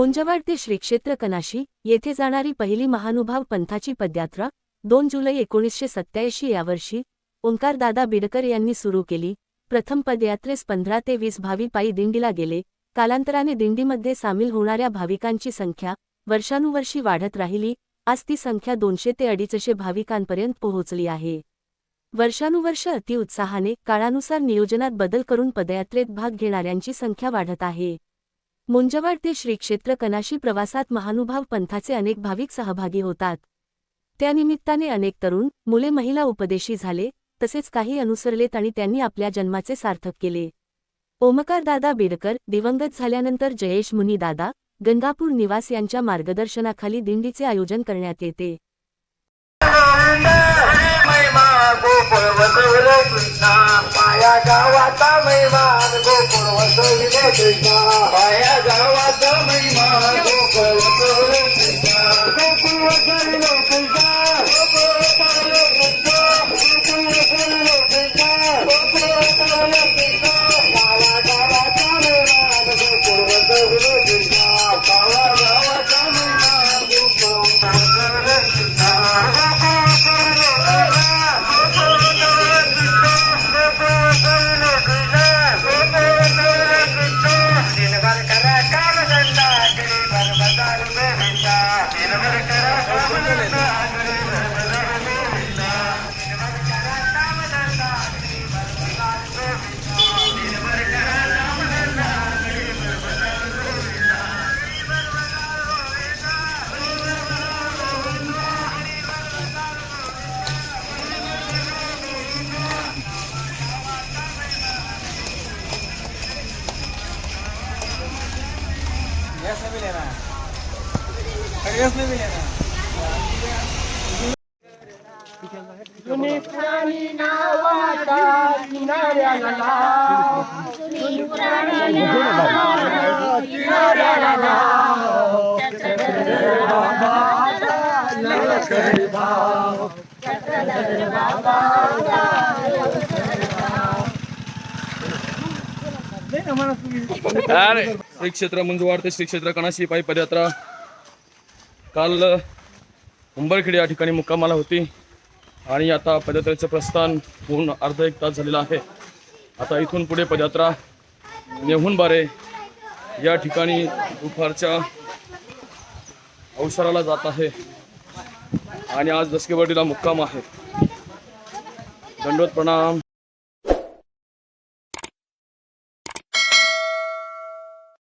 मुंजवाड ते श्रीक्षेत्र कनाशी येथे जाणारी पहिली महानुभाव पंथाची पदयात्रा दोन जुलै एकोणीसशे सत्याऐंशी यावर्षी ओंकारदादा बिडकर यांनी सुरू केली. प्रथम पदयात्रेस पंधरा ते वीस भावी पायी दिंडीला गेले. कालांतराने दिंडीमध्ये सामील होणाऱ्या भाविकांची संख्या वर्षानुवर्षी वाढत राहिली. आज ती संख्या दोनशे ते अडीचशे भाविकांपर्यंत पोहोचली आहे. वर्षानुवर्ष अतिउत्साहाने काळानुसार नियोजनात बदल करून पदयात्रेत भाग घेणाऱ्यांची संख्या वाढत आहे. मुंजवाड ते श्रीक्षेत्र कनाशी प्रवासात महानुभाव पंथाचे अनेक भाविक सहभागी होतात. त्यानिमित्ताने अनेक तरुण मुले महिला उपदेशी झाले तसेच काही अनुसरलेत आणि त्यांनी आपल्या जन्माचे सार्थक केले. ओमकारदादा बेडकर दिवंगत झाल्यानंतर जयेश मुनीदादा गंगापूर निवास यांच्या मार्गदर्शनाखाली दिंडीचे आयोजन करण्यात येते. कृष्णा माया गावाचा महिमा गोकुळ गोकुळ ऐसे भी लेना है ऐसे भी लेना सुनी पुरानी नावा का किनारे लगा सुनी पुरानी नावा का किनारे लगा चक्कर बाबा का लश्कर बाबा चक्कर बाबा का श्री क्षेत्र मंजुवाड ते श्री क्षेत्र कणाशी पायी पदयात्रा. काल उंबरखेड या ठिकाणी मुक्कामाला होती. आणि आता पदयात्रेचं प्रस्थान होऊन अर्धा एक तास झालेला आहे. आता इथून पुढे पदयात्रा नेहून बारे. या ठिकाणी दुपारच्या अवसराला जात आहे. आणि आज दसकेवाडीला मुक्काम आहे. दंडवत प्रणाम.